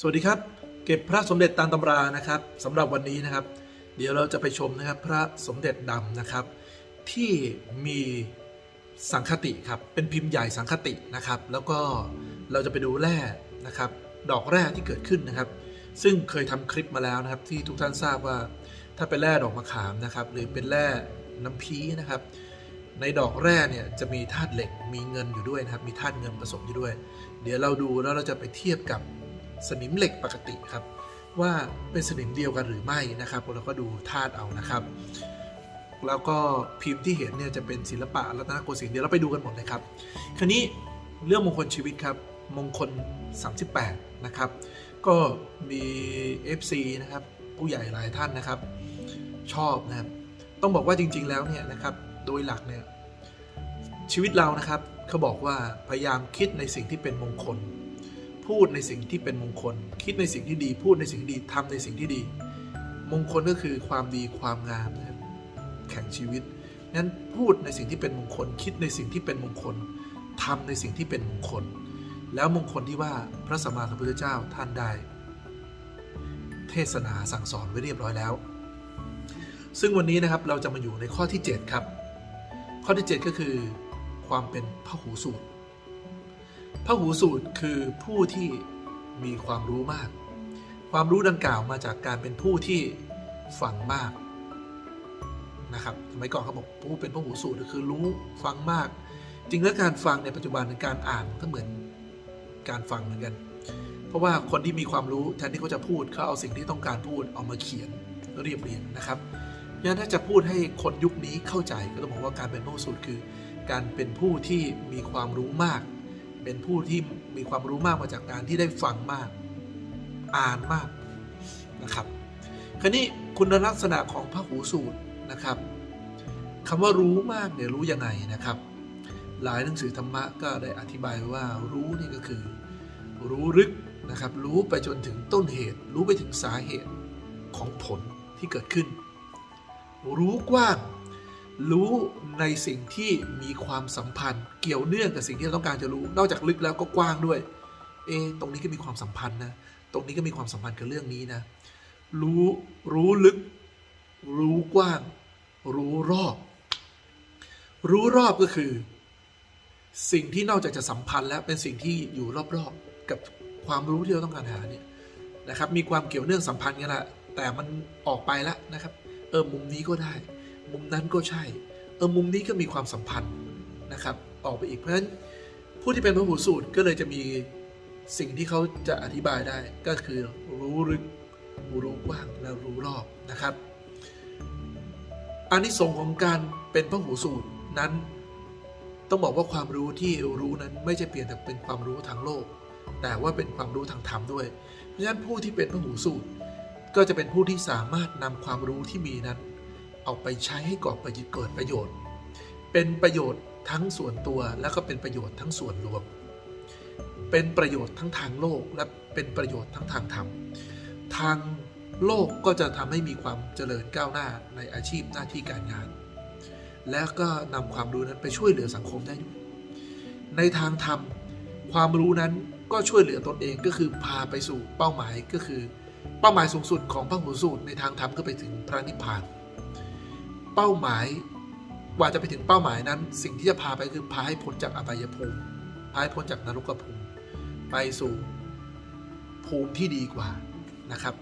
สวัสดีครับ เก็บพระสมเด็จตามตำรานะครับสำหรับวันนี้นะครับ เดี๋ยวเราจะไปชมนะครับพระสมเด็จดำนะครับ ที่มีสังคติครับเป็นพิมพ์ใหญ่สังคตินะครับ แล้วก็เราจะไปดูแร่นะครับ ดอกแร่ที่เกิดขึ้นนะครับ ซึ่งเคยทำคลิปมาแล้วนะครับ ที่ทุกท่านทราบว่า ถ้าเป็นแร่ดอกมะขามนะครับ หรือเป็นแร่น้ำพีนะครับ ในดอกแร่เนี่ยจะมีธาตุเหล็กมีเงินอยู่ด้วยนะครับ มีธาตุเงินผสมอยู่ด้วย เดี๋ยวเราดูแล้วเราจะไปเทียบกับ สนิมเหล็กปกติครับ ว่าเป็นสนิมเดียวกันหรือไม่นะครับเราก็ดูธาตุเอานะครับ แล้วก็พิมพ์ที่เห็นเนี่ยจะเป็นศิลปะรัตนโกสินทร์เดี๋ยวเราไปดูกันหมดเลยครับ คราวนี้เรื่องมงคลชีวิตครับมงคล 38 นะครับ ก็มี FC นะครับ ผู้ใหญ่หลายท่านนะครับ ชอบนะครับ ต้องบอกว่าจริง ๆ แล้วเนี่ยนะครับ โดยหลักเนี่ยชีวิตเรานะครับเขาบอกว่าพยายามคิดในสิ่งที่เป็นมงคล พูดในสิ่งที่เป็นมงคล คิดในสิ่งที่ดี พูดในสิ่งที่ดีทำในสิ่งที่ดี มงคลก็คือความดีความงามนะครับแข่งชีวิตงั้นพูดในสิ่งที่เป็นมงคล คิดในสิ่งที่เป็นมงคลทำในสิ่งที่เป็นมงคล แล้วมงคลที่ว่าพระสัมมาสัมพุทธเจ้าท่านได้ เทศนาสั่งสอนไว้เรียบร้อยแล้ว ซึ่งวันนี้นะครับเราจะมาอยู่ในข้อที่ 7 ครับ ข้อที่ 7 ก็คือ ความเป็นพหูสูตร พหูสูตรคือผู้ที่มีความรู้มาก ความรู้ดังกล่าวมาจากการเป็นผู้ที่ฟังมากนะครับสมัยก่อนเขาบอกผู้เป็นพหูสูตรคือรู้ฟังมาก จริงแล้วการฟังในปัจจุบันในการอ่านก็เหมือนการฟังเหมือนกัน เพราะว่าคนที่มีความรู้แทนที่เขาจะพูดเขาเอาสิ่งที่ต้องการพูดเอามาเขียนเรียบเรียงนะครับงั้นถ้าจะพูดให้คนยุคนี้เข้าใจก็ต้องบอกว่าการเป็นพหูสูตรคือ การเป็นผู้ที่มีความรู้มาก เป็นผู้ที่มีความรู้มากมาจากการที่ได้ฟังมาก อ่านมากนะครับคราวนี้คุณลักษณะของพระหูสูตรนะครับคำว่ารู้มากเนี่ยรู้ยังไงนะครับ หลายหนังสือธรรมะก็ได้อธิบายว่ารู้นี่ก็คือ รู้ลึกนะครับ รู้ไปจนถึงต้นเหตุ รู้ไปถึงสาเหตุของผลที่เกิดขึ้น รู้กว้าง รู้ในสิ่งที่มีความสัมพันธ์ เกี่ยวเนื่องกับสิ่งที่เราต้องการจะรู้ นอกจากลึกแล้วก็กว้างด้วย เอตรงนี้ก็มีความสัมพันธ์นะ ตรงนี้ก็มีความสัมพันธ์กับเรื่องนี้นะ รู้รู้ลึก รู้กว้าง รู้รอบ รู้รอบก็คือ สิ่งที่นอกจากจะสัมพันธ์แล้วเป็นสิ่งที่อยู่รอบๆกับความรู้ที่เราต้องการหาเนี่ยนะครับ มีความเกี่ยวเนื่องสัมพันธ์กันแหละแต่มันออกไปแล้วนะครับ เออมุมนี้ก็ได้ มุมนั้นก็ใช่เออมุมนี้ก็มีความสัมพันธ์นะครับออกไปอีกเพราะฉะนั้นผู้ที่เป็นพระหูสูตรก็เลยจะมีสิ่งที่เขาจะอธิบายได้ก็คือรู้ลึกรู้กว้างและรู้รอบนะครับอานิสงส์ของการเป็นพระหูสูตรนั้น ต้องบอกว่าความรู้ที่รู้นั้นไม่ใช่เพียงแต่เป็นความรู้ทางโลก แต่ว่าเป็นความรู้ทางธรรมด้วย เพราะฉะนั้นผู้ที่เป็นพระหูสูตรก็จะเป็นผู้ที่สามารถนำความรู้ที่มีนั้น เอาไปใช้ให้ก่อประโยชน์เกิดประโยชน์ เป็นประโยชน์ทั้งส่วนตัวและก็เป็นประโยชน์ทั้งส่วนรวม เป็นประโยชน์ทั้งทางโลกและเป็นประโยชน์ทั้งทางธรรม ทางโลกก็จะทำให้มีความเจริญก้าวหน้าในอาชีพหน้าที่การงาน และก็นำความรู้นั้นไปช่วยเหลือสังคมได้ด้วยในทางธรรมความรู้นั้นก็ช่วยเหลือตนเองก็คือพาไปสู่เป้าหมายก็คือ เป้าหมายสูงสุดของพระหูสูตรในทางธรรมก็ไปถึงพระนิพพาน เป้าหมายกว่าจะไปถึงเป้าหมายนั้น สิ่งที่จะพาไปคือพาให้พ้นจากอบายภูมิพาให้พ้นจากนรกภูมิไปสู่ภูมิที่ดีกว่านะครับ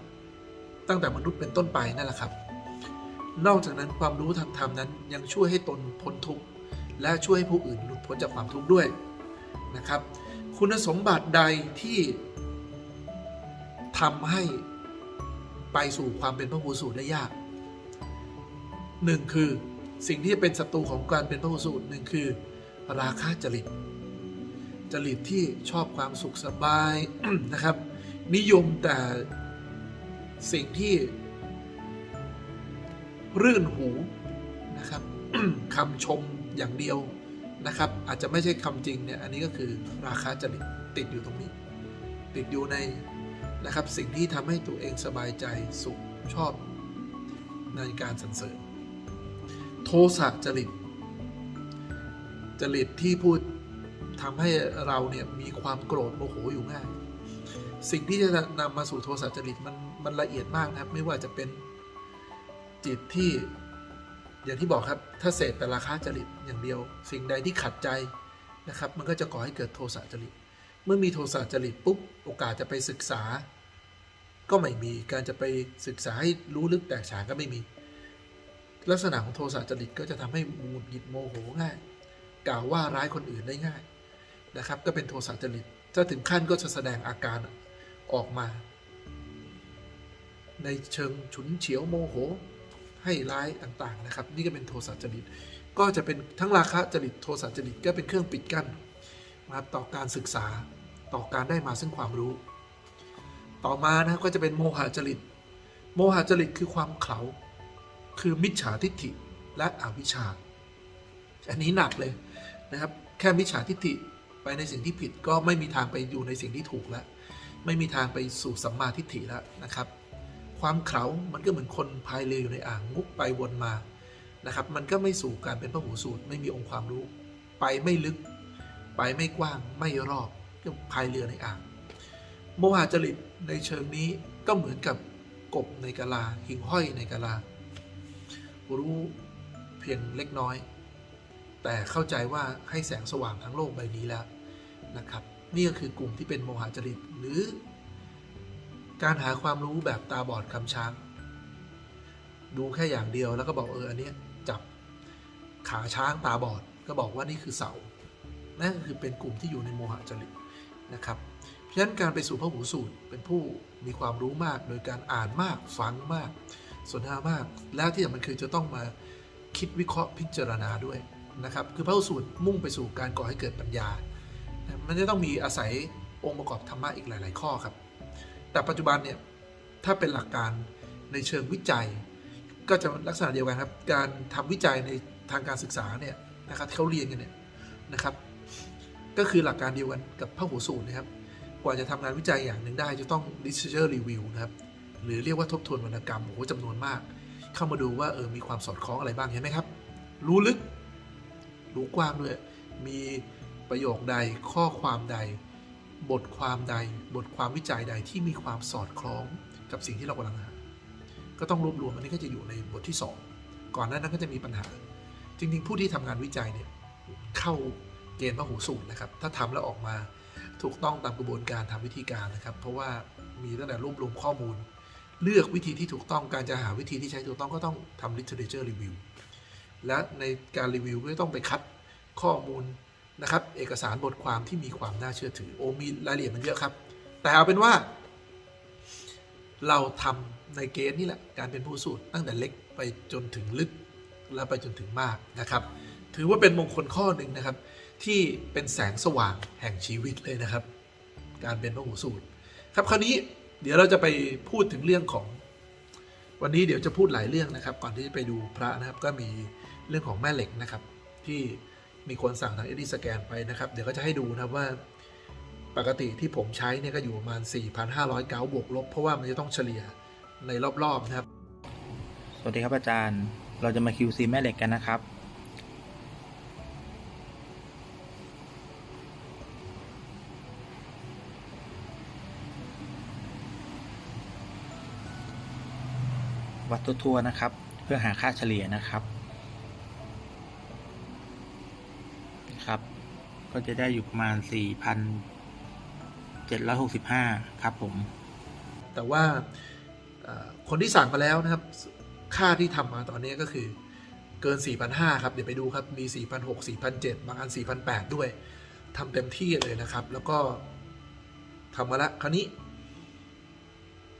ตั้งแต่มนุษย์เป็นต้นไปนั่นแหละครับ นอกจากนั้นความรู้ทางธรรมนั้นยังช่วยให้ตนพ้นทุกข์และช่วยให้ผู้อื่นหลุดพ้นจากความทุกข์ด้วยนะครับ คุณสมบัติใดที่ทำให้ไปสู่ความเป็นพระหูสูตรได้ยาก หนึ่งคือสิ่งที่จะเป็นศัตรูของการเป็นพระหูสูตรหนึ่งคือ ราคะจริต จริตที่ชอบความสุขสบายนะครับ นิยมแต่สิ่งที่ รื่นหูนะครับคำชมอย่างเดียวนะครับ อาจจะไม่ใช่คำจริงเนี่ยอันนี้ก็คือราคาจริตติดอยู่ตรงนี้ ติดอยู่ในนะครับสิ่งที่ทำให้ตัวเองสบายใจสุขชอบในการสรรเสริญ โทสะจริต จริตที่พูดทำให้เราเนี่ยมีความโกรธโมโหอยู่ง่าย สิ่งที่จะนำมาสู่โทสะจริตมันมันละเอียดมากนะครับ ไม่ว่าจะเป็นจิตที่อย่างที่บอกครับ ถ้าเสพแต่ราคาจริตอย่างเดียว สิ่งใดที่ขัดใจนะครับ มันก็จะก่อให้เกิดโทสะจริต เมื่อมีโทสะจริตปุ๊บโอกาสจะไปศึกษา ก็ไม่มีการจะไปศึกษาให้รู้ลึกแตกฉานก็ไม่มี ลักษณะของโทสะจริตก็จะทำให้หงุดหงิดโมโหง่าย กล่าวว่าร้ายคนอื่นได้ง่ายนะครับ ก็เป็นโทสะจริตถ้าถึงขั้นก็จะแสดงอาการออกมา ในเชิงฉุนเฉียวโมโห ให้ร้ายต่างๆนะครับ นี่ก็เป็นโทสะจริต ก็จะเป็นทั้งราคะจริตโทสะจริตก็เป็นเครื่องปิดกั้นนะครับต่อการศึกษาต่อการได้มาซึ่งความรู้ ต่อมานะก็จะเป็นโมหะจริต โมหะจริตคือความเขลา คือมิจฉาทิฏฐิและอวิชชา อันนี้หนักเลยนะครับ แค่มิจฉาทิฏฐิไปในสิ่งที่ผิดก็ไม่มีทางไปอยู่ในสิ่งที่ถูกแล้ว ไม่มีทางไปสู่สัมมาทิฏฐิแล้วนะครับ ความเขามันก็เหมือนคนพายเรืออยู่ในอ่างมุกไปวนมานะครับ มันก็ไม่สู่การเป็นพระหูสูตรไม่มีองค์ความรู้ ไปไม่ลึก ไปไม่กว้างไม่รอบก็พายเรือในอ่างโมหะจริตในเชิงนี้ก็เหมือนกับกบในกะลาหิ่งห้อยในกะลา รู้เพียงเล็กน้อย แต่เข้าใจว่าให้แสงสว่างทั้งโลกใบนี้แล้วนะครับ นี่ก็คือกลุ่มที่เป็นโมหะจริตหรือ การหาความรู้แบบตาบอดคำช้าง ดูแค่อย่างเดียวแล้วก็บอกเอออันเนี้ยจับขาช้างตาบอดก็บอกว่านี่คือเสา นั่นก็คือเป็นกลุ่มที่อยู่ในโมหะจริตนะครับเพราะฉะนั้นการไปสู่พระหูสูตรเป็นผู้มีความรู้มากโดยการอ่านมากฟังมาก สนทนามาก แล้วที่สำคัญคือจะต้องมาคิดวิเคราะห์พิจารณาด้วยนะครับ คือพระสูตรมุ่งไปสู่การก่อให้เกิดปัญญา มันจะต้องมีอาศัยองค์ประกอบธรรมะอีกหลาย ๆ ข้อครับ แต่ปัจจุบันเนี่ยถ้าเป็นหลักการในเชิงวิจัย ก็จะลักษณะเดียวกันครับ การทำวิจัยในทางการศึกษาเนี่ยนะครับที่เขาเรียนกันเนี่ยนะครับ ก็คือหลักการเดียวกันกับพระหูสูตรนะครับ กว่าจะทำงานวิจัยอย่างหนึ่งได้จะต้อง literature review นะครับ หรือเรียกว่าทบทวนวรรณกรรมโอ้โหจำนวนมาก เข้ามาดูว่าเออมีความสอดคล้องอะไรบ้างเห็นไหมครับ รู้ลึก รู้กว้างด้วย มีประโยคใดข้อความใด บทความใด บทความวิจัยใดที่มีความสอดคล้องกับสิ่งที่เรากำลังหาก็ต้องรวบรวมอันนี้ก็จะอยู่ในบทที่ 2 ก่อนหน้านั้นก็จะมีปัญหา จริงๆ ผู้ที่ทำงานวิจัยเนี่ยเข้าเกณฑ์พหูสูตรนะครับ ถ้าทำแล้วออกมาถูกต้องตามกระบวนการทำวิธีการนะครับ เพราะว่ามีตั้งแต่รวบรวมข้อมูล เลือกวิธีที่ถูกต้องการจะหาวิธีที่ใช้ถูกต้องก็ต้องทำ literature review และในการรีวิวก็ต้องไปคัดข้อมูลนะครับ เอกสารบทความที่มีความน่าเชื่อถือ โอมีรายละเอียดมันเยอะครับ แต่เอาเป็นว่า เราทำในเกณฑ์นี่แหละ การเป็นผู้สูตรตั้งแต่เล็กไปจนถึงลึกและไปจนถึงมากนะครับ ถือว่าเป็นมงคลข้อหนึ่งนะครับ ที่เป็นแสงสว่างแห่งชีวิตเลยนะครับ การเป็นพระหูสูตรครับคราวนี้ เดี๋ยวเราจะไปพูดถึงเรื่องของ วันนี้เดี๋ยวจะพูดหลายเรื่องนะครับ ก่อนที่จะไปดูพระนะครับก็มีเรื่องของแม่เหล็กนะครับ ที่มีคนสั่งทางเอดีสแกนไปนะครับเดี๋ยวก็จะให้ดูนะครับว่าปกติที่ผมใช้เนี่ยก็อยู่ประมาณ 4,500 เกาบวกลบ เพราะว่ามันจะต้องเฉลี่ยในรอบๆนะครับ สวัสดีครับอาจารย์ เราจะมา QC แม่เหล็กกันนะครับ วัดทั่วๆนะครับ เพื่อหาค่าเฉลี่ยนะครับครับ ก็จะได้อยู่ประมาณ 4,765 ครับผม แต่ว่าคนที่สั่งมาแล้วนะครับ ค่าที่ทำมาตอนนี้ก็คือเกิน 4,500 ครับ เดี๋ยวไปดูครับ มี 4,600 4,700 บางอัน 4,800 ด้วยทำเต็มที่เลยนะครับ แล้วก็ทำมาละ คราวนี้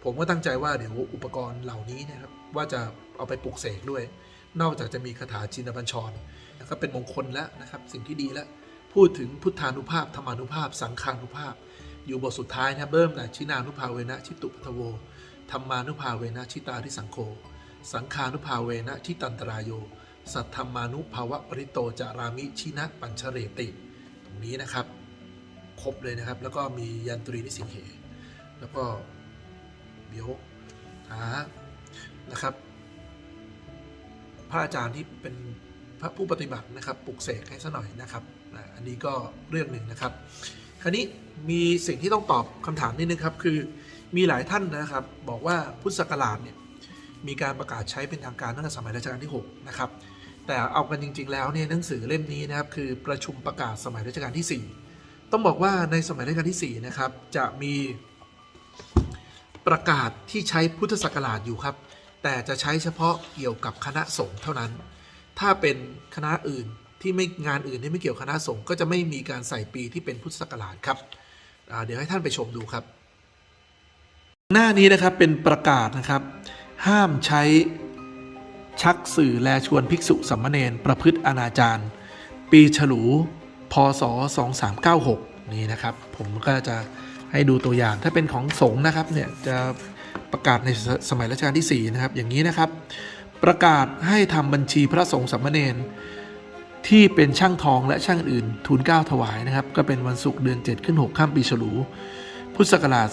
ผมก็ตั้งใจว่าเดี๋ยวอุปกรณ์เหล่านี้นะครับ ว่าจะเอาไปปลุกเสกด้วย นอกจากจะมีคาถาจินบัญชรนะครับเป็นมงคลแล้วนะครับ สิ่งที่ดีแล้วพูดถึงพุทธานุภาพธรรมานุภาพ สังขานุภาพ อยู่บทสุดท้ายนะครับเริ่มแต่ชินานุภาเวนะชิตุปทโวธรรมานุภาเวนะชิตาทิสังโฆสังขานุภาเวนะชิตันตรายโย สัทธรรมานุภาวะปริโตจารามิชินะปัญชเรติ ตรงนี้นะครับ ครบเลยนะครับ แล้วก็มียันตรีนิสิงเห แล้วก็เดี๋ยวหา นะครับ พระอาจารย์ที่เป็นพระผู้ปฏิบัตินะครับปลุกเสกให้ซะหน่อยนะครับอันนี้ก็เรื่องหนึ่งนะครับขราวนี้มีสิ่งที่ต้องตอบคำถามนิดนึงครับคือมีหลายท่านนะครับ บอกว่าพุทธศักราชเนี่ยมีการประกาศใช้เป็นทางการตั้งแต่สมัยรัชกาลที่6นะครับแต่เอากันจริง ๆ แล้วเนี่ยหนังสือเล่มนี้นะครับคือประชุมประกาศสมัยรัชกาลที่ 4 ต้องบอกว่าในสมัยรัชกาลที่4นะครับจะมีประกาศที่ใช้พุทธศักราชอยู่ครับ แต่จะใช้เฉพาะเกี่ยวกับคณะสงฆ์เท่านั้น ถ้าเป็นคณะอื่นที่ไม่งานอื่นที่ไม่เกี่ยวคณะสงฆ์ก็จะไม่มีการใส่ปีที่เป็นพุทธศักราชครับเดี๋ยวให้ท่านไปชมดูครับ หน้านี้นะครับเป็นประกาศนะครับ ห้ามใช้ชักสื่อแลชวนภิกษุสัมมเนรประพฤติอนาจารปีฉลูพศ 2396 นี่นะครับ ผมก็จะให้ดูตัวอย่างถ้าเป็นของสงฆ์นะครับเนี่ยจะ ประกาศในสสมัยรัชกาลที่ 4 นะครับ อย่างนี้นะครับ ประกาศให้ทำบัญชีพระสงฆ์สมมเนรที่เป็นช่างทองและช่างอื่นทูลเก้าถวายนะครับ ก็เป็นวันศุกร์เดือน 7 ขึ้น 6 ข้ามปีฉลู พุทธศักราช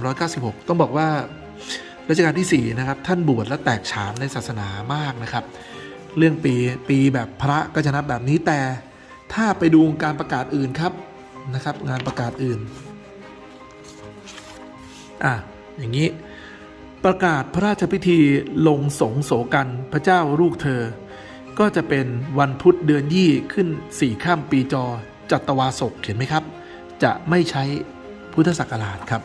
2396 ต้องบอกว่ารัชกาลที่ 4 นะครับ ท่านบวชและแตกฉานในศาสนามากนะครับ เรื่องปีปีแบบพระก็จะนับแบบนี้แต่ถ้าไปดูการประกาศอื่นครับนะครับ งานประกาศอื่นอะอย่างนี้ ประกาศพระราชพิธีลงสงโสกันพระเจ้าลูกเธอ ก็จะเป็นวันพุธเดือนยี่ขึ้นสี่ข้ามปีจอจัตวาศกเห็นไหมครับ จะไม่ใช้พุทธศักราชครับ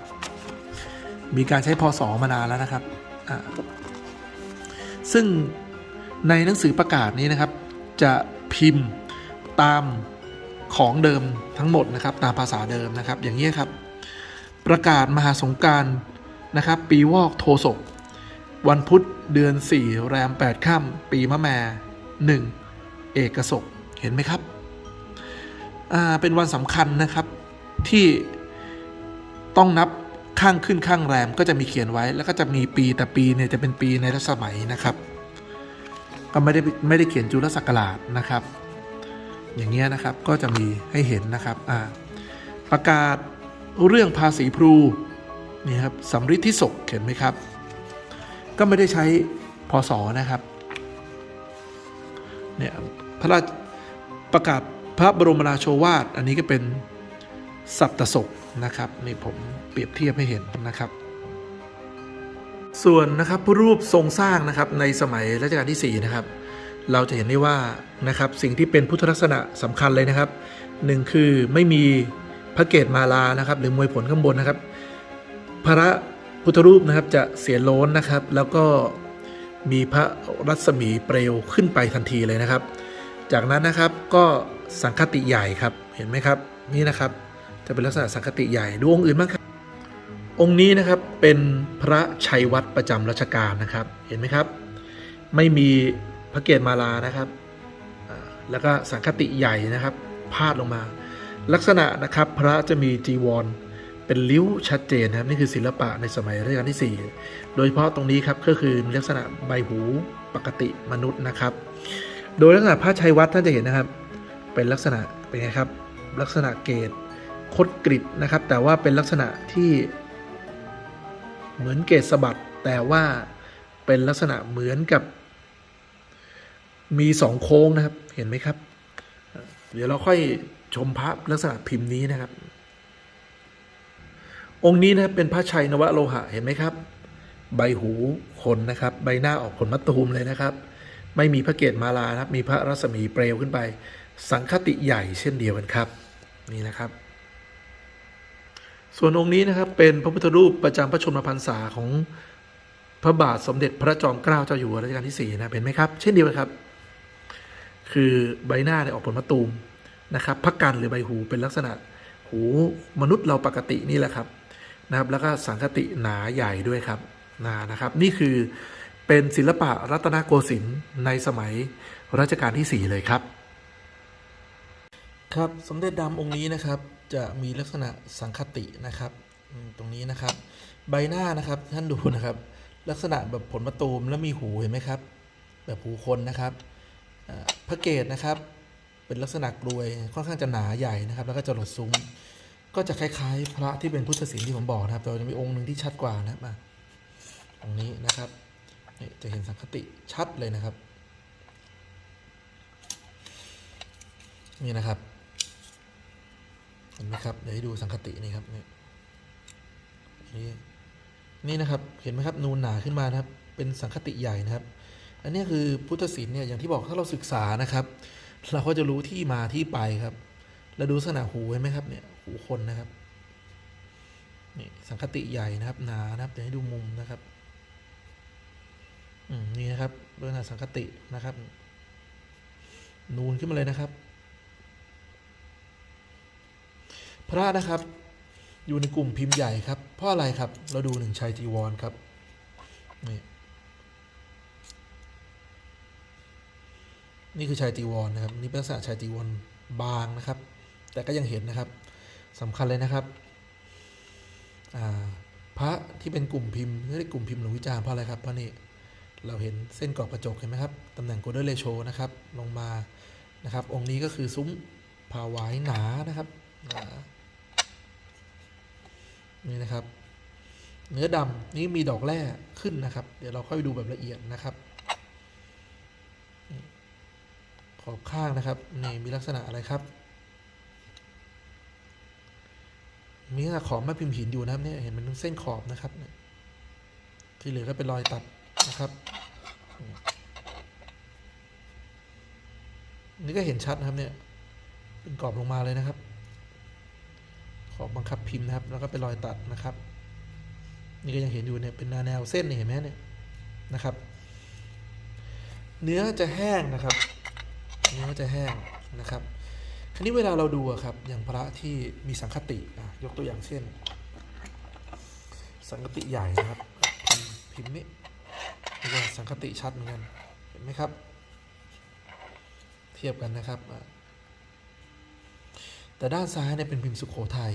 มีการใช้พศมานานแล้วนะครับ ซึ่งในหนังสือประกาศนี้นะครับ จะพิมพ์ตามของเดิมทั้งหมดนะครับ ตามภาษาเดิมนะครับ อย่างนี้ครับ ประกาศมหาสงการ นะครับ ปีวอกโทศก วันพุธเดือน 4 แรม 8ค่ำปีมะแม่1เอกศกเห็นไหมครับ อ่า เป็นวันสำคัญนะครับที่ต้องนับข้างขึ้นข้างแรมก็จะมีเขียนไว้ แล้วก็จะมีปีแต่ปีเนี่ยจะเป็นปีในรัชสมัยนะครับ ก็ไม่ได้ไม่ได้เขียนจุลศักราชนะครับ อย่างเงี้ยนะครับก็จะมีให้เห็นนะครับ อ่า ประกาศเรื่องภาษีพลู นี่ครับสำริดที่ศกเห็นไหมครับ ก็ไม่ได้ใช้พศนะครับเนี่ยพระราชประกาศพระบรมราโชวาท อันนี้ก็เป็นสัปตศกนะครับนี่ผมเปรียบเทียบให้เห็นนะครับ ส่วนนะครับรูปทรงสร้างนะครับในสมัยรัชกาลที่4นะครับเราจะเห็นได้ว่านะครับสิ่งที่เป็นพุทธลักษณะสำคัญเลยนะครับหนึ่งคือไม่มีพระเกศมาลานะครับ หรือมวยผลข้างบนนะครับ พระพุทธรูปนะครับจะเสียโล้นนะครับ แล้วก็มีพระรัศมีเปลวขึ้นไปทันทีเลยนะครับ จากนั้นนะครับก็สังคติใหญ่ครับเห็นไหมครับนี่นะครับจะเป็นลักษณะสังคติใหญ่ดูองค์อื่นบ้างครับ องค์นี้นะครับเป็นพระชัยวัดประจำรัชกาลนะครับเห็นไหมครับ ไม่มีพระเกศมาลานะครับแล้วก็สังคติใหญ่นะครับพาดลงมา ลักษณะนะครับพระจะมีจีวร เป็นริ้วชัดเจนนะครับนี่คือศิลปะในสมัยรัชกาลที่ 4 โดยเฉพาะตรงนี้ครับก็คือมีลักษณะใบหูปกติมนุษย์นะครับ โดยลักษณะพระชัยวัดท่านจะเห็นนะครับ เป็นลักษณะเป็นไงครับลักษณะเกตคดกริบนะครับ แต่ว่าเป็นลักษณะที่เหมือนเกตสะบัดแต่ว่าเป็นลักษณะเหมือนกับ มีสองโค้งนะครับเห็นไหมครับ เดี๋ยวเราค่อยชมพระลักษณะพิมพ์นี้นะครับ องค์นี้นะครับเป็นพระชัยนวโลหะเห็นไหมครับ ใบหูคนนะครับ ใบหน้าออกขนมัตตูมเลยนะครับ ไม่มีพระเกศมาลานะครับ มีพระรัศมีเปลวขึ้นไป สังคติใหญ่เช่นเดียวกันครับนี่นะครับ ส่วนองค์นี้นะครับเป็นพระพุทธรูปประจำพระชนมพรรษาของพระบาทสมเด็จพระจอมเกล้าเจ้าอยู่หัวรัชกาลที่สี่นะเห็นไหมครับ เช่นเดียวกันครับ คือใบหน้าเนี่ยออกผลมะตูมนะครับพระกันหรือใบหูเป็นลักษณะหูมนุษย์เราปกตินี่แหละครับ นะครับแล้วก็สังคติหนาใหญ่ด้วยครับนานะครับ นี่คือเป็นศิลปะรัตนโกสินทร์ในสมัยรัชกาลที่ 4 เลยครับ ครับสมเด็จดำองค์นี้นะครับจะมีลักษณะสังคตินะครับตรงนี้นะครับ ใบหน้านะครับท่านดูนะครับ ลักษณะแบบผลมะตูมแล้วมีหูเห็นไหมครับ แบบหูคนนะครับพระเกตนะครับ เป็นลักษณะกลวยค่อนข้างจะหนาใหญ่นะครับ แล้วก็จะหลดซุ้ม ก็จะคล้ายๆ พระที่เป็นพุทธศิลป์ที่ผมบอกนะครับแต่ว่าจะมีองค์หนึ่งที่ชัดกว่านะมาตรงนี้นะครับนี่จะเห็นสังคติชัดเลยนะครับ นี่นะครับเห็นไหมครับเดี๋ยวให้ดูสังคตินี่ครับนี่นี่นี่นะครับเห็นไหมครับนูนหนาขึ้นมานะครับเป็นสังคติใหญ่นะครับ อันนี้คือพุทธศิลป์เนี่ยอย่างที่บอกถ้าเราศึกษานะครับ เราก็จะรู้ที่มาที่ไปครับ แล้วดูลักษณะหูเห็นไหมครับเนี่ย หูคนนะครับนี่สังคติใหญ่นะครับหนานะครับเดี๋ยวให้ดูมุมนะครับอืมนี่นะครับลักษณะสังคตินะครับ นูนขึ้นมาเลยนะครับ พระนะครับ อยู่ในกลุ่มพิมพ์ใหญ่ครับ เพราะอะไรครับ เราดูหนึ่งชัยจีวรครับนี่นี่คือชัยจีวรนะครับ นี่เป็นลักษณะชัยจีวรบางนะครับ แต่ก็ยังเห็นนะครับ สำคัญเลยนะครับพระที่เป็นกลุ่มพิมพ์เรียกกลุ่มพิมพ์หลวงวิจารณ์เพราะอะไรครับเพราะนี่เราเห็นเส้นกรอบกระจกเห็นไหมครับตำแหน่งโกลเด้นเรโชนะครับลงมานะครับ องค์นี้ก็คือซุ้มผาวายหนานะครับหนานี่นะครับ เนื้อดำนี่มีดอกแร่ขึ้นนะครับ เดี๋ยวเราค่อยดูแบบละเอียดนะครับ ขอบข้างนะครับนี่มีลักษณะอะไรครับ มีลักษณะขอบแม่พิมพ์หินอยู่นะครับเนี่ยเห็นมันเป็นเส้นขอบนะครับ ที่เหลือก็เป็นรอยตัดนะครับ นี่ก็เห็นชัดนะครับเนี่ย เป็นกรอบลงมาเลยนะครับ ขอบบังคับพิมพ์นะครับ แล้วก็เป็นรอยตัดนะครับ นี่ก็ยังเห็นอยู่เนี่ยเป็นแนวเส้นเห็นไหมเนี่ยนะครับ เนื้อจะแห้งนะครับ เนื้อจะแห้งนะครับ คราวนี้เวลาเราดูครับอย่างพระที่มีสังคติยกตัวอย่างเช่น สังคติใหญ่นะครับ พิมพ์มนี้นี่ก็สังคติชัดเหมือนกันเห็นไหมครับ เทียบกันนะครับ แต่ด้านซ้ายเนี่ยเป็นพิมพ์สุขโขทัย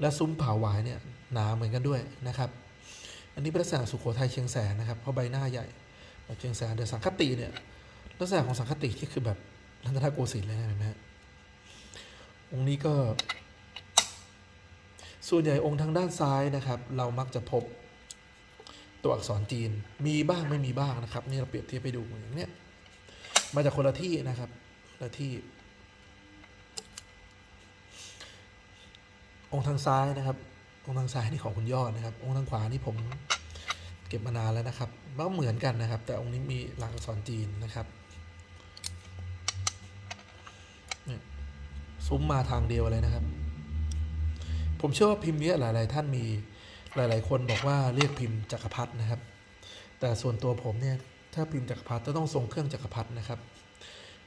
และซุ้มผาหวายเนี่ยหนาเหมือนกันด้วยนะครับ อันนี้เป็นลักษณะสุขโขทัยเชียงแสนนะครับเพราะใบหน้าใหญ่เชียงแสนเดี๋ยวสังคติเนี่ยลักษณะของสังคติที่คือแบบรัตนโกสินทร์เลยนะเห็นไหมฮะ องค์นี้ก็ ส่วนใหญ่องค์ทางด้านซ้ายนะครับ เรามักจะพบตัวอักษรจีนมีบ้างไม่มีบ้างนะครับ นี่เราเปรียบเทียบไปดูอย่างเนี้ยมาจากคนละที่นะครับละที่ องค์ทางซ้ายนะครับ องค์ทางซ้ายนี่ของคุณยอดนะครับ องค์ทางขวานี่ผมเก็บมานานแล้วนะครับก็เหมือนกันนะครับ แต่องค์นี้มีหลักอักษรจีนนะครับเนี่ย ซุ้มมาทางเดียวเลยนะครับ ผมเชื่อว่าพิมพ์นี้หลาย ๆ ท่านมีหลาย ๆ คนบอกว่าเรียกพิมพ์จักรพรรดินะครับ แต่ส่วนตัวผมเนี่ยถ้าพิมพ์จักรพรรดิจะต้องทรงเครื่องจักรพรรดินะครับ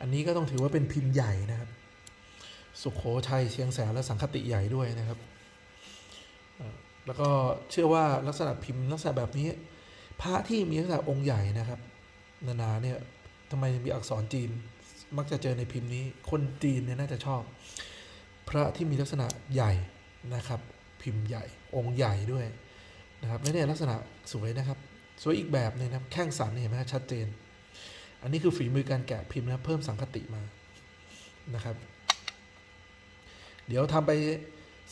อันนี้ก็ต้องถือว่าเป็นพิมพ์ใหญ่นะครับ สุขโขทัยเชียงแสนและสังคติใหญ่ด้วยนะครับ แล้วก็เชื่อว่าลักษณะพิมพ์ลักษณะแบบนี้ พระที่มีลักษณะองค์ใหญ่นะครับ นานาเนี่ยทำไมมีอักษรจีน มักจะเจอในพิมพ์นี้ คนจีนเนี่ยน่าจะชอบ พระที่มีลักษณะใหญ่นะครับ พิมพ์ใหญ่องค์ใหญ่ด้วยนะครับและเนี่ยลักษณะสวยนะครับ สวยอีกแบบนึงนะแข้งสันเห็นไหมชัดเจน อันนี้คือฝีมือการแกะพิมพ์นะเพิ่มสังคติมานะครับ เดี๋ยวทำไป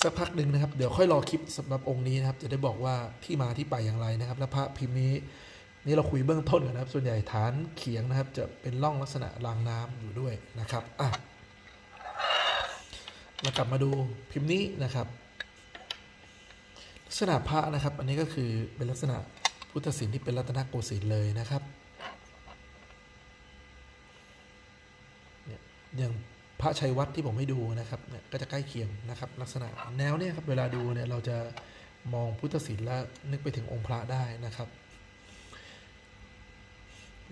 สักพักหนึ่งนะครับ เดี๋ยวค่อยรอคลิปสำหรับองค์นี้นะครับ จะได้บอกว่าที่มาที่ไปอย่างไรนะครับ และพระพิมพ์นี้ นี่เราคุยเบื้องต้นกันนะครับ ส่วนใหญ่ฐานเขียงนะครับ จะเป็นร่องลักษณะรางน้ำอยู่ด้วยนะครับอะเรากลับมาดูพิมพ์นี้นะครับ ลักษณะพระนะครับ อันนี้ก็คือเป็นลักษณะพุทธศิลป์ที่เป็นรัตนโกสินทร์เลยนะครับเนี่ยอย่างพระชัยวัดที่ผมให้ดูนะครับเนี่ยก็จะใกล้เคียงนะครับ ลักษณะแนวเนี่ยครับเวลาดูเนี่ยเราจะมองพุทธศิลป์แล้วนึกไปถึงองค์พระได้นะครับ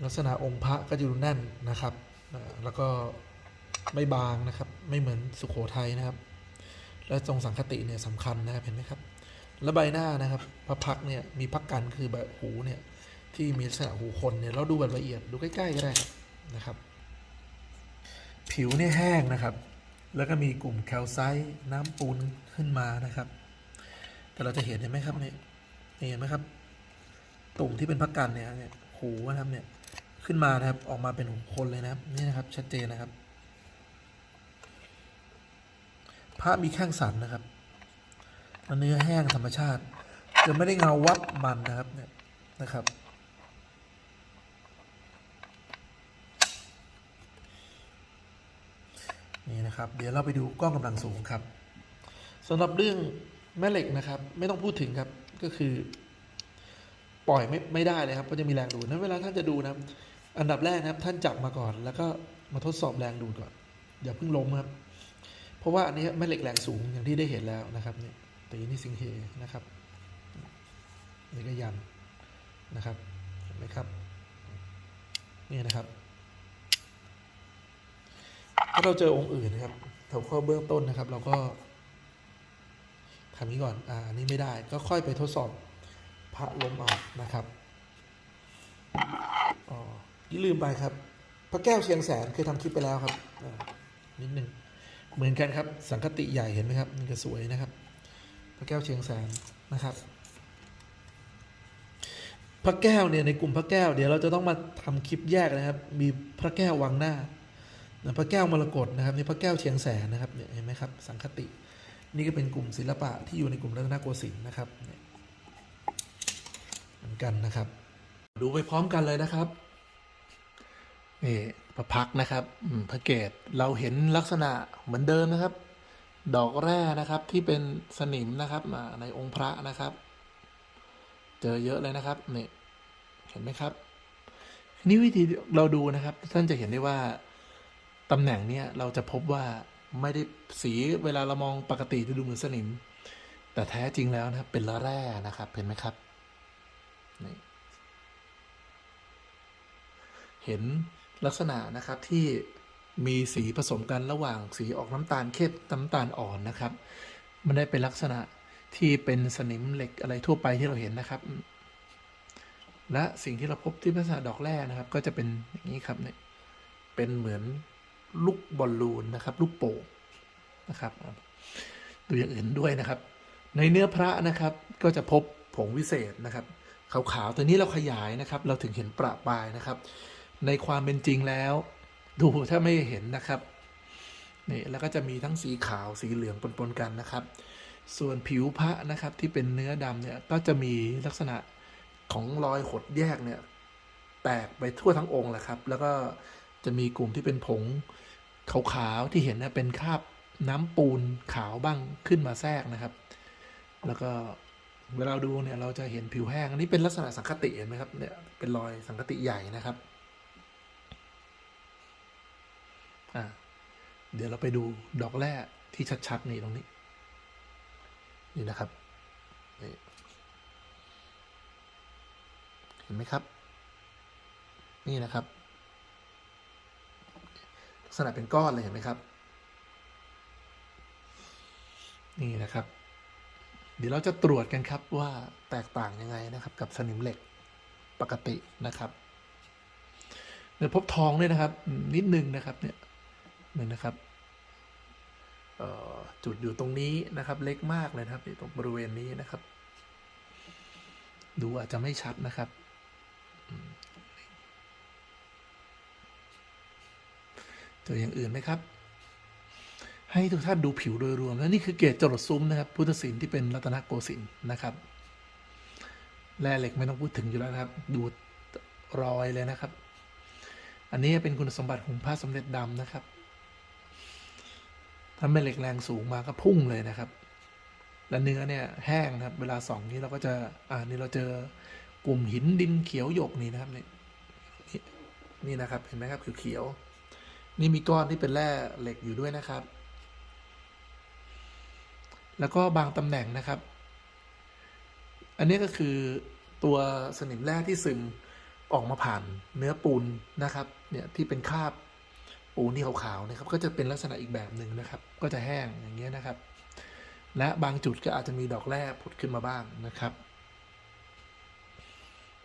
ลักษณะองค์พระก็จะดูแน่นนะครับ แล้วก็ไม่บางนะครับ ไม่เหมือนสุโขทัยนะครับ และทรงสังคติเนี่ยสำคัญนะครับเห็นไหมครับ และใบหน้านะครับพระพักเนี่ยมีพักกันคือแบบหูเนี่ยที่มีลักษณะหูคนเนี่ยเราดูแบบละเอียดดูใกล้ๆก็ได้นะครับ ผิวเนี่ยแห้งนะครับ แล้วก็มีกลุ่มแคลไซต์น้ำปูนขึ้นมานะครับ แต่เราจะเห็นเห็นไหมครับเนี่ยเห็นไหมครับตุ่มที่เป็นพักกันเนี่ยเนี่ยหูนะครับเนี่ย ขึ้นมานะครับออกมาเป็นหูคนเลยนะครับนี่นะครับชัดเจนนะครับ พระมีแข้งสันนะครับเนื้อแห้งธรรมชาติ จะไม่ได้เงาวับมันนะครับเนี่ยนะครับ นี่นะครับ เดี๋ยวเราไปดูกล้องกำลังสูงครับสำหรับเรื่องแม่เหล็กนะครับ ไม่ต้องพูดถึงครับก็คือ ปล่อยไม่ไม่ได้เลยครับเพราะจะมีแรงดูดนั้นเวลาท่านจะดูนะครับ อันดับแรกนะครับ ท่านจับมาก่อน แล้วก็มาทดสอบแรงดูดก่อน อย่าเพิ่งล้มครับ เพราะว่าอันนี้แม่เหล็กแรงสูงอย่างที่ได้เห็นแล้วนะครับเนี่ยตีนี่สิงเฮนะครับนี่ก็ยันนะครับเห็นไหมครับนี่นะครับ ถ้าเราเจอองค์อื่นนะครับแถวข้อเบื้องต้นนะครับ เราก็ทำนี้ก่อน อ่าอันนี้ไม่ได้ ก็ค่อยไปทดสอบพระล้มเอานะครับ อ๋อที่ลืมไปครับ พระแก้วเชียงแสนเคยทำคลิปไปแล้วครับนิดหนึ่งเหมือนกันครับ สังคติใหญ่เห็นไหมครับนี่ก็สวยนะครับ พระแก้วเชียงแสนนะครับ พระแก้วเนี่ยในกลุ่มพระแก้วเดี๋ยวเราจะต้องมาทำคลิปแยกนะครับ มีพระแก้ววังหน้านะพระแก้วมรกตนะครับนี่พระแก้วเชียงแสนนะครับเนี่ยเห็นไหมครับ สังคติ นี่ก็เป็นกลุ่มศิลปะที่อยู่ในกลุ่มรัตนโกสินทร์นะครับเหมือนกันนะครับ ดูไปพร้อมกันเลยนะครับ นี่พระพักนะครับพระเกตเราเห็นลักษณะเหมือนเดิมนะครับ ดอกแร่นะครับที่เป็นสนิมนะครับมาในองค์พระนะครับ เจอเยอะเลยนะครับนี่เห็นไหมครับ นี่วิธีเราดูนะครับ ท่านจะเห็นได้ว่าตำแหน่งเนี่ยเราจะพบว่าไม่ได้สีเวลาเรามองปกติจะดูเหมือนสนิม แต่แท้จริงแล้วนะครับเป็นละแร่นะครับเห็นไหมครับนี่เห็น ลักษณะนะครับที่มีสีผสมกันระหว่างสีออกน้ำตาลเข้มน้ำตาลอ่อนนะครับ มันได้เป็นลักษณะที่เป็นสนิมเหล็กอะไรทั่วไปที่เราเห็นนะครับ และสิ่งที่เราพบที่ลักษณะดอกแร่นะครับ ก็จะเป็นอย่างนี้ครับเนี่ยเป็นเหมือนลูกบอลลูนนะครับ ลูกโป่งนะครับ ดูอย่างอื่นด้วยนะครับ ในเนื้อพระนะครับก็จะพบผงวิเศษนะครับขาวๆตัวนี้เราขยายนะครับ เราถึงเห็นประปายนะครับ ในความเป็นจริงแล้ว ดูถ้าไม่เห็นนะครับนี่แล้วก็จะมีทั้งสีขาวสีเหลืองปนๆกันนะครับ ส่วนผิวพระนะครับที่เป็นเนื้อดำเนี่ยก็จะมีลักษณะของรอยขดแยกเนี่ยแตกไปทั่วทั้งองค์แหละครับ แล้วก็จะมีกลุ่มที่เป็นผงขาวๆที่เห็นนะเป็นคราบน้ำปูนขาวบ้างขึ้นมาแทรกนะครับ แล้วก็เวลาดูเนี่ยเราจะเห็นผิวแห้งอันนี้เป็นลักษณะสังคติเห็นไหมครับเนี่ยเป็นรอยสังคติใหญ่นะครับ อ่าเดี๋ยวเราไปดูดอกแร่ที่ชัดๆนี่ตรงนี้ นี่นะครับนี่เห็นไหมครับ นี่นะครับ ลักษณะเป็นก้อนเลยเห็นไหมครับ นี่นะครับ เดี๋ยวเราจะตรวจกันครับว่าแตกต่างยังไงนะครับ กับสนิมเหล็กปกตินะครับเดี๋ยวพบทองด้วยนะครับ นิดนึงนะครับเนี่ย หนึ่งนะครับจุดอยู่ตรงนี้นะครับ เล็กมากเลยนะครับตรงบริเวณนี้นะครับ ดูอาจจะไม่ชัดนะครับอืมเจออย่างอื่นไหมครับ ให้ทุกท่านดูผิวโดยรวม แล้วนี่คือเกจจรดซุ้มนะครับ พุทธศิลป์ที่เป็นรัตนโกสินทร์นะครับแร่เหล็กไม่ต้องพูดถึงอยู่แล้วนะครับ ดูรอยเลยนะครับ อันนี้เป็นคุณสมบัติของพระสมเด็จดำนะครับ ถ้าเป็นเหล็กแรงสูงมาก็พุ่งเลยนะครับ และเนื้อเนี่ยแห้งนะครับ เวลาส่องนี้เราก็จะ อ่า นี่เราเจอกลุ่มหินดินเขียวหยกนี่นะครับนี่นี่นี่นะครับ เห็นไหมครับคือเขียวๆนี่มีก้อนที่เป็นแร่เหล็กอยู่ด้วยนะครับ แล้วก็บางตำแหน่งนะครับ อันนี้ก็คือตัวสนิมแร่ที่ซึมออกมาผ่านเนื้อปูนนะครับ เนี่ยที่เป็นคาบ ปูนที่ขาวๆนะครับก็จะเป็นลักษณะอีกแบบหนึ่งนะครับ ก็จะแห้งอย่างเงี้ยนะครับ และบางจุดก็อาจจะมีดอกแร่ผุดขึ้นมาบ้างนะครับ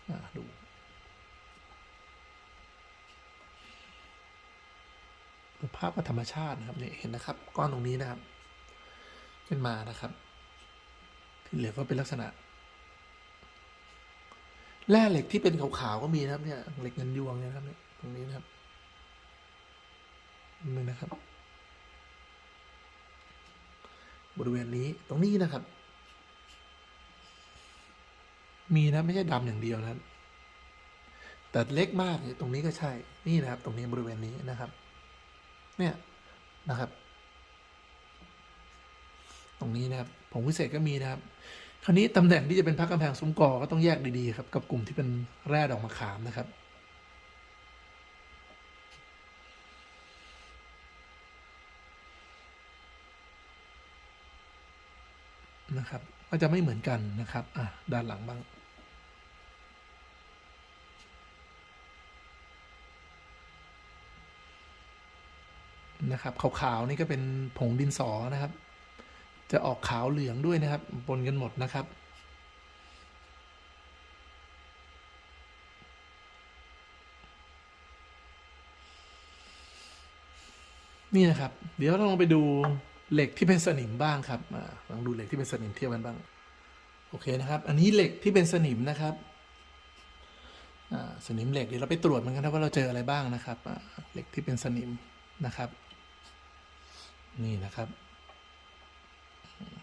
อ่าดูภาพธรรมชาตินะครับเนี่ยเห็นนะครับ ก้อนตรงนี้นะครับ ขึ้นมานะครับ ที่เหลือก็เป็นลักษณะแร่เหล็กที่เป็นขาวๆก็มีนะครับเนี่ยเหล็กเงินยวงเนี่ยนะครับเนี่ยตรงนี้นะครับ นี่นะครับ บริเวณนี้ตรงนี้นะครับ มีนะไม่ใช่ดำอย่างเดียวนะแต่เล็กมากเนี่ยตรงนี้ก็ใช่ นี่นะครับ ตรงนี้บริเวณนี้นะครับ เนี่ยนะครับ ตรงนี้นะครับ ผงวิเศษก็มีนะครับ คราวนี้ตำแหน่งที่จะเป็นพระกำแพงซุ้มกอก็ต้องแยกดีๆครับ กับกลุ่มที่เป็นแร่ดอกมะขามนะครับ นะครับก็จะไม่เหมือนกันนะครับอะด้านหลังบ้างนะครับขาวๆนี่ก็เป็นผงดินสอนะครับ จะออกขาวเหลืองด้วยนะครับปนกันหมดนะครับนี่นะครับ เดี๋ยวเราลองไปดู เหล็กที่เป็นสนิมบ้างครับอ่าลองดูเหล็กที่เป็นสนิมเทียบกันบ้าง โอเคนะครับ อันนี้เหล็กที่เป็นสนิมนะครับสนิมเหล็กเดี๋ยวเราไปตรวจมือนกันนะว่าเราเจออะไรบ้างนะครับเหล็กที่เป็นสนิมนะครับ นี่นะครับ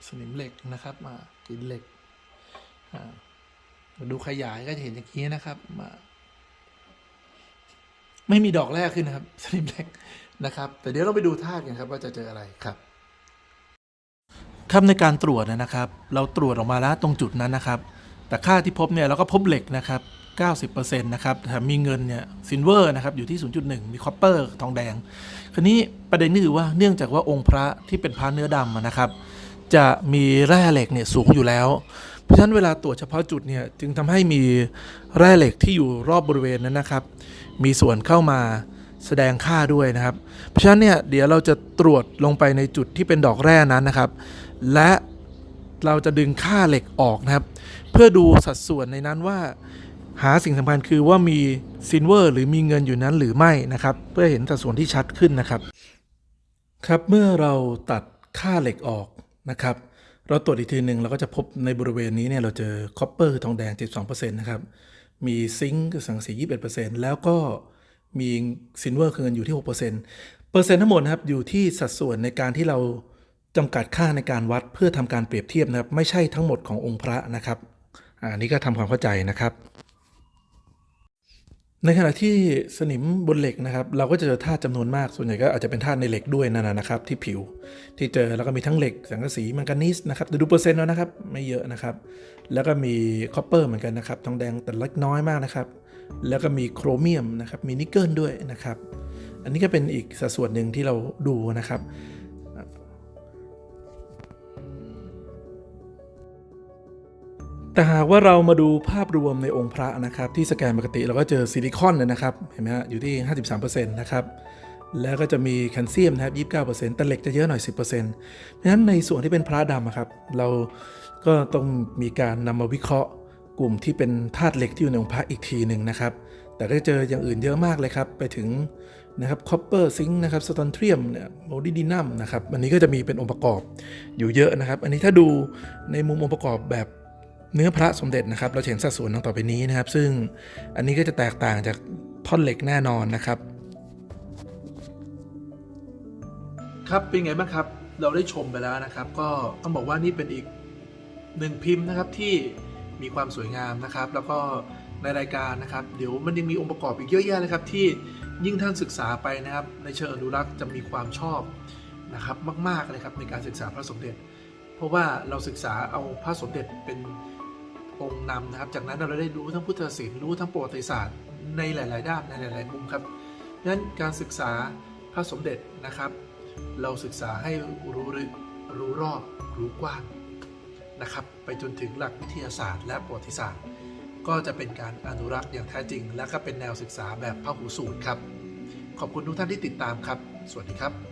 สนิมเหล็กนะครับมากินเหล็กมาดูขยายก็จะเห็นอย่างนี้นะครับมาไม่มีดอกแรกขึ้นนะครับ สนิมเหล็กนะครับ แต่เดี๋ยวเราไปดูธาตุกันครับ ว่าจะเจออะไรครับ ครับในการตรวจนะครับ เราตรวจออกมาแล้วตรงจุดนั้นนะครับ แต่ค่าที่พบเนี่ยเราก็พบเหล็กนะครับ 90%นะครับแถมมีเงินเนี่ยซิลเวอร์นะครับอยู่ที่ 0.1 มีคอปเปอร์ทองแดง คราวนี้ประเด็นนี่คือว่าเนื่องจากว่าองค์พระที่เป็นพระเนื้อดำนะครับ จะมีแร่เหล็กเนี่ยสูงอยู่แล้ว เพราะฉะนั้นเวลาตรวจเฉพาะจุดเนี่ยจึงทำให้มีแร่เหล็กที่อยู่รอบบริเวณนั้นนะครับ มีส่วนเข้ามาแสดงค่าด้วยนะครับ เพราะฉะนั้นเนี่ยเดี๋ยวเราจะตรวจลงไปในจุดที่เป็นดอกแร่นั้นนะครับ และเราจะดึงค่าเหล็กออกนะครับ เพื่อดูสัดส่วนในนั้นว่าหาสิ่งสำคัญคือว่ามีซิลเวอร์หรือมีเงินอยู่นั้นหรือไม่นะครับ เพื่อเห็นสัดส่วนที่ชัดขึ้นนะครับ ครับเมื่อเราตัดค่าเหล็กออกนะครับ เราตรวจอีกทีหนึ่งเราก็จะพบในบริเวณนี้เนี่ยเราเจอคอปเปอร์ทองแดง 72%นะครับมีซิงค์กับสังสี 21%แล้วก็มีซิลเวอร์คือเงินอยู่ที่ 6%เปอร์เซ็นต์ทั้งหมดนะครับอยู่ที่สัดส่วนในการที่เรา จำกัดค่าในการวัดเพื่อทำการเปรียบเทียบนะครับ ไม่ใช่ทั้งหมดขององค์พระนะครับอันนี้ก็ทำความเข้าใจนะครับ ในขณะที่สนิมบนเหล็กนะครับ เราก็จะเจอธาตุจำนวนมากส่วนใหญ่ก็อาจจะเป็นธาตุในเหล็กด้วยนั่นนะนะครับ ที่ผิวที่เจอแล้วก็มีทั้งเหล็ก สังกะสีแมงกานีสนะครับเดี๋ยวดูเปอร์เซ็นต์แล้วนะครับไม่เยอะนะครับ แล้วก็มีคอปเปอร์เหมือนกันนะครับทองแดงแต่เล็กน้อยมากนะครับ แล้วก็มีโครเมียมนะครับมีนิกเกิลด้วยนะครับ อันนี้ก็เป็นอีกสัดส่วนหนึ่งที่เราดูนะครับ แต่หากว่าเรามาดูภาพรวมในองค์พระนะครับ ที่สแกนปกติเราก็เจอซิลิคอนเลยนะครับ เห็นไหมฮะอยู่ที่ 53%นะครับ แล้วก็จะมีแคลเซียมนะครับ 29%แต่เหล็กจะเยอะหน่อย 10%เพราะฉะนั้นในส่วนที่เป็นพระดำครับ เราก็ต้องมีการนำมาวิเคราะห์ กลุ่มที่เป็นธาตุเหล็กที่อยู่ในองค์พระอีกทีหนึ่งนะครับ แต่ก็จะเจออย่างอื่นเยอะมากเลยครับ ไปถึงนะครับคอปเปอร์ซิงค์นะครับสตอนเทียมเนี่ยโมดิดินัมนะครับ อันนี้ก็จะมีเป็นองค์ประกอบอยู่เยอะนะครับ อันนี้ถ้าดูในมุมองค์ประกอบแบบ เนื้อพระสมเด็จนะครับ เราเห็นสัดส่วนดังต่อไปนี้นะครับ ซึ่งอันนี้ก็จะแตกต่างจากท่อนเหล็กแน่นอนนะครับ ครับเป็นไงบ้างครับ เราได้ชมไปแล้วนะครับ ก็ต้องบอกว่านี่เป็นอีกหนึ่งพิมพ์นะครับที่มีความสวยงามนะครับ แล้วก็ในรายการนะครับ เดี๋ยวมันยังมีองค์ประกอบอีกเยอะแยะเลยครับที่ยิ่งท่านศึกษาไปนะครับ ในเชิงอนุรักษ์จะมีความชอบนะครับมากๆเลยครับในการศึกษาพระสมเด็จ เพราะว่าเราศึกษาเอาพระสมเด็จเป็น องค์นำนะครับ จากนั้นเราได้รู้ทั้งพุทธศิลป์รู้ทั้งประวัติศาสตร์ในหลาย ๆ ด้านในหลาย ๆ มุมครับดังนั้นการศึกษาพระสมเด็จนะครับ เราศึกษาให้รู้ลึกรู้รอบรู้กว้างนะครับ ไปจนถึงหลักวิทยาศาสตร์ และประวัติศาสตร์ ก็จะเป็นการอนุรักษ์อย่างแท้จริง และก็เป็นแนวศึกษาแบบพหูสูตรครับ ขอบคุณทุกท่านที่ติดตามครับ สวัสดีครับ